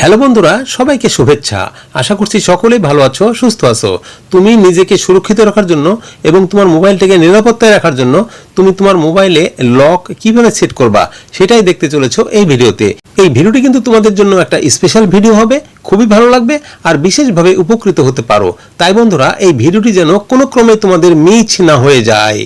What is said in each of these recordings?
Hello বন্ধুরা, সবাইকে শুভেচ্ছা। আশা করছি সকলেই ভালো আছো, সুস্থ আছো। তুমি নিজেকে সুরক্ষিত রাখার জন্য এবং তোমার মোবাইলটাকে নিরাপত্তায় রাখার জন্য তুমি তোমার মোবাইলে লক কীভাবে সেট করবা সেটাই দেখতে চলেছো এই ভিডিওতে। এই ভিডিওটি কিন্তু তোমাদের জন্য একটা স্পেশাল ভিডিও হবে, খুবই ভালো লাগবে আর বিশেষভাবে উপকৃত হতে পারো। তাই বন্ধুরা, এই ভিডিওটি যেন কোনো ক্রমে তোমাদের মিছ না হয়ে যায়।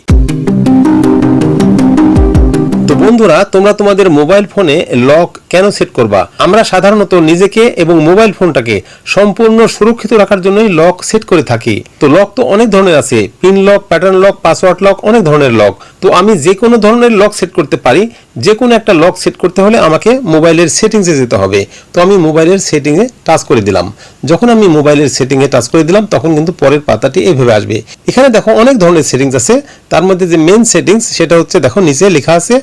বন্ধুরা, তোমরা তোমাদের মোবাইল ফোনে লক কেন সেট করবা? আমরা সাধারণত নিজেকে এবং মোবাইল ফোনটাকে সম্পূর্ণ সুরক্ষিত রাখার জন্যই লক সেট করে থাকি। তো লক তো অনেক ধরনের আছে। Pin lock, pattern lock, password lock, অনেক ধরনের লক। তো আমি যে কোনো ধরনের লক সেট করতে পারি যে কোনো একটা লক সেট করতে হলে আমাকে মোবাইলের সেটিংসে যেতে হবে। তো আমি মোবাইলের সেটিংয়ে টাচ করে দিলাম। যখন আমি মোবাইলের সেটিংয়ে টাচ করে দিলাম, তখন কিন্তু পরের পাতাটি এইভাবে আসবে। এখানে দেখো অনেক ধরনের সেটিংস আছে। তার মধ্যে যে মেন সেটিংস সেটা হচ্ছে, দেখো নিচে লেখা আছে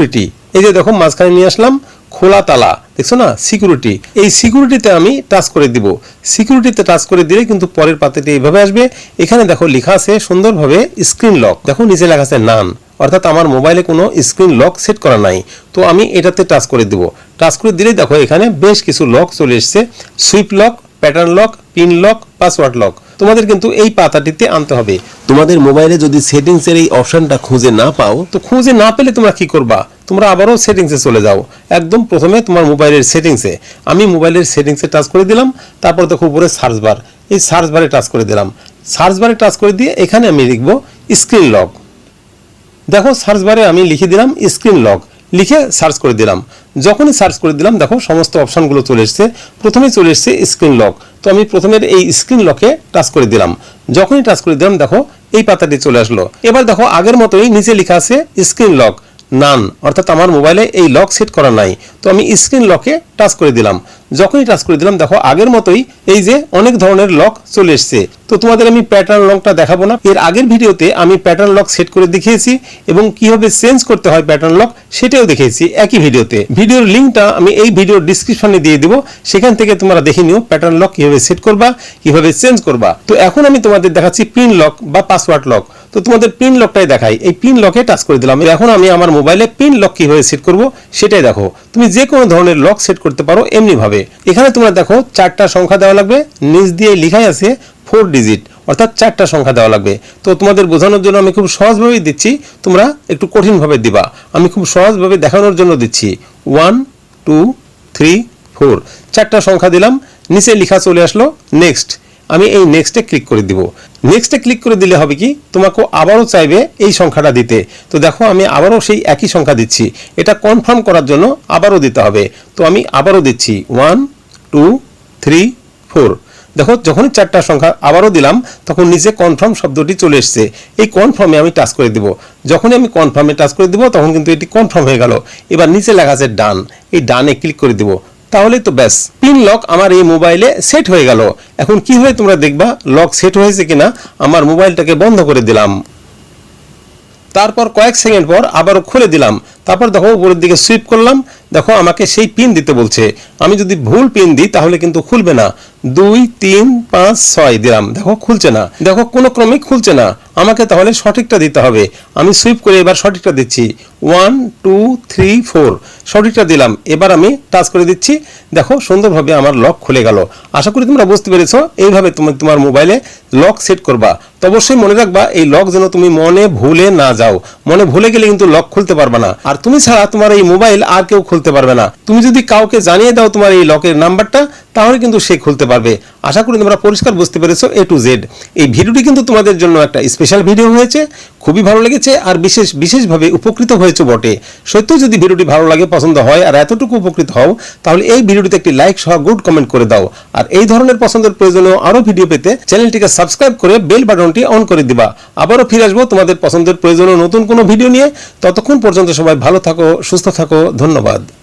সিকিউরিটি এই যে দেখো, মাঝখানে নিয়ে আসলাম খোলা তালা। দেখছ না? সিকিউরিটি এই সিকিউরিটিতে আমি টাচ করে দিব। সিকিউরিটিতে টাচ করে দিলে কিন্তু পরের পাতাটি এইভাবে আসবে। এখানে দেখো লেখা আছে সুন্দরভাবে স্ক্রিন লক দেখো, নিচে লেখা আছে নান অর্থাৎ আমার মোবাইলে কোনো স্ক্রিন লক সেট করা নাই। তো আমি এটাতে টাচ করে দিব। টাচ করে দিলেই দেখো এখানে বেশ কিছু লক চলে এসছে। Swipe lock pattern lock pin lock password lock তোমাদের কিন্তু এই পাতাটিতে আনতে হবে। তোমাদের মোবাইলে যদি সেটিংসের এই অপশনটা খুঁজে না পাও, তো খুঁজে না পেলে তোমরা কি করবা? তোমরা আবারও সেটিংসে চলে যাও। একদম প্রথমে তোমার মোবাইলের সেটিংসে আমি মোবাইলের সেটিংসে টাচ করে দিলাম, তারপর দেখো উপরে সার্চ বার এই সার্চ বারে টাচ করে দিলাম। সার্চ বারে টাচ করে দিয়ে এখানে আমি লিখব স্ক্রিন লক দেখো সার্চ বারে আমি লিখে দিলাম স্ক্রিন লক লিখে সার্চ করে দিলাম। যখনই সার্চ করে দিলাম, দেখো সমস্ত অপশানগুলো চলে এসছে। প্রথমে চলে এসছে স্ক্রিন লক তো আমি প্রথমের এই স্ক্রিন লকে টাচ করে দিলাম। যখনই টাচ করে দিলাম, দেখো এই পাতাটি চলে আসলো। এবার দেখো আগের মতোই নিচে লেখা আছে স্ক্রিন লক নান অর্থাৎ আমার মোবাইলে এই লক সেট করা নাই। তো আমি স্ক্রিন লকে টাচ করে দিলাম। যখনই টাচ করে দিলাম, দেখো আগের মতোই এই যে অনেক ধরনের লক চলে এসছে। তো তোমাদের আমি প্যাটার্ন লকটা দেখাবো না। এর আগের ভিডিওতে আমি প্যাটার্ন লক সেট করে দেখিয়েছি এবং কীভাবে চেঞ্জ করতে হয় প্যাটার্ন লক সেটাও দেখিয়েছি একই ভিডিওতে। ভিডিওর লিঙ্কটা আমি এই ভিডিওর ডিসক্রিপশনে দিয়ে দিব। সেখান থেকে তোমরা দেখে নিও প্যাটার্ন লক কীভাবে সেট করবা, কীভাবে চেঞ্জ করবা। তো এখন আমি তোমাদের দেখাচ্ছি পিন লক বা পাসওয়ার্ড লক তো তোমাদের পিন লকটাই দেখাই। এই পিন লকে টাচ করে দিলাম। এখন আমি আমার মোবাইলে পিন লক কীভাবে সেট করব, সেটাই দেখো। তুমি যে কোনো ধরনের লক সেট করতে পারো এমনি ভাবে এখানে তোমরা দেখো চারটা সংখ্যা দেওয়া লাগবে, নিচ দিয়ে লেখাই আছে ফোর ডিজিট অর্থাৎ চারটা সংখ্যা দেওয়া লাগবে। তো তোমাদের বোঝানোর জন্য আমি খুব সহজভাবেই দিচ্ছি, তোমরা একটু কঠিনভাবে দিবা। আমি খুব সহজভাবে দেখানোর জন্য দিচ্ছি। ওয়ান টু থ্রি ফোর চারটা সংখ্যা দিলাম, নিচে লেখা চলে আসলো নেক্সট আমি এই নেক্সটে ক্লিক করে দিব। নেক্সটে ক্লিক করে দিলে হবে কি? তোমাকে আবারও চাইবে এই সংখ্যাটা দিতে। তো দেখো, আমি আবারও সেই একই সংখ্যা দিচ্ছি। এটা কনফার্ম করার জন্য আবারও দিতে হবে। তো আমি আবারও দিচ্ছি। ওয়ান টু থ্রি ফোর দেখো, যখনই চারটা সংখ্যা আবারও দিলাম, তখন নিচে কনফার্ম শব্দটি চলে এসছে। এই কনফার্মে আমি টাচ করে দিব। যখনই আমি কনফার্মে টাচ করে দিব, তখন কিন্তু এটি কনফার্ম হয়ে গেল। এবার নিচে লেখা আছে ডান এই ডানে ক্লিক করে দিব। তাহলে তো ব্যাস পিন লক আমার এই মোবাইলে সেট হয়ে গেল। এখন কীভাবে তোমরা দেখবা লক সেট হয়েছে কিনা, আমার মোবাইলটাকে বন্ধ করে দিলাম। তারপর কয়েক সেকেন্ড পর আবারও খুলে দিলাম। তারপর দেখো উপরের দিকে সুইপ করলাম। দেখো আমাকে সেই পিন দিতে বলছে। আমি যদি ভুল পিন দিই, তাহলে কিন্তু খুলবে না। দুই, তিন, পাঁচ, ছয় দিলাম। দেখো খুলছে না। দেখো কোনো ক্রমে খুলছে না। আমাকে তাহলে সঠিকটা দিতে হবে। আমি সুইপ করে এবার সঠিকটা দিচ্ছি। ওয়ান টু থ্রি ফোর সঠিকটা দিলাম। এবার আমি টাচ করে দিচ্ছি। দেখো সুন্দরভাবে আমার লক খুলে গেল। আশা করি তোমরা বুঝতে পেরেছ। এইভাবে তুমি তোমার মোবাইলে লক সেট করবা। তো অবশ্যই মনে রাখবা, এই লক যেন তুমি মনে ভুলে না যাও। মনে ভুলে গেলে কিন্তু লক খুলতে পারবে না। আর তুমি ছাড়া তোমার এই মোবাইল আর কেউ খুলতে পারবে না। তুমি যদি কাউকে জানিয়ে দাও তোমার এই লকের নাম্বারটা, তাহলে কিন্তু সে খুলতে পারবে। আশা করি তোমরা পরিষ্কার বুঝতে পেরেছ এ টু জেড এই ভিডিওটি কিন্তু তোমাদের জন্য একটা স্পেশাল ভিডিও হয়েছে, খুবই ভালো লেগেছে আর বিশেষ, বিশেষভাবে উপকৃত হয়েছে বটে। সত্যি যদি ভিডিওটি ভালো লাগে, পছন্দ হয় আর এতটুকু উপকৃত হও, তাহলে এই ভিডিওটিতে একটি লাইক সহ গুড কমেন্ট করে দাও। আর এই ধরনের পছন্দের প্রয়োজনীয় আরও ভিডিও পেতে চ্যানেলটিকে সাবস্ক্রাইব করে বেল বাটনটি অন করে দিবা। আবারও ফিরে আসব তোমাদের পছন্দের প্রয়োজনীয় নতুন কোনো ভিডিও নিয়ে। ততক্ষণ পর্যন্ত সবাই ভালো থাকো, সুস্থ থাকো, ধন্যবাদ।